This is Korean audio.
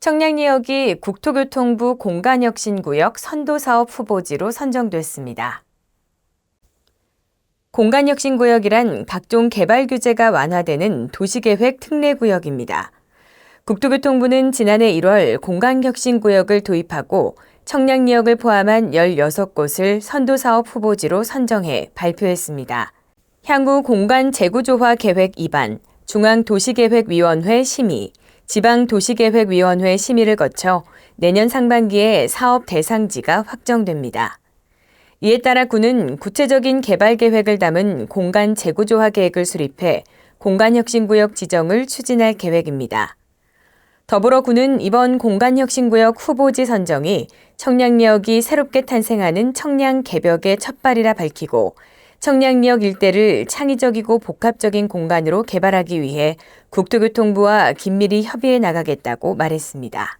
청량리역이 국토교통부 공간혁신구역 선도사업 후보지로 선정됐습니다. 공간혁신구역이란 각종 개발 규제가 완화되는 도시계획 특례구역입니다. 국토교통부는 지난해 1월 공간혁신구역을 도입하고 청량리역을 포함한 16곳을 선도사업 후보지로 선정해 발표했습니다. 향후 공간 재구조화 계획 입안, 중앙도시계획위원회 심의, 지방도시계획위원회 심의를 거쳐 내년 상반기에 사업 대상지가 확정됩니다. 이에 따라 군은 구체적인 개발 계획을 담은 공간 재구조화 계획을 수립해 공간혁신구역 지정을 추진할 계획입니다. 더불어 군은 이번 공간혁신구역 후보지 선정이 청량리역이 새롭게 탄생하는 청량 개벽의 첫발이라 밝히고 청량리역 일대를 창의적이고 복합적인 공간으로 개발하기 위해 국토교통부와 긴밀히 협의해 나가겠다고 말했습니다.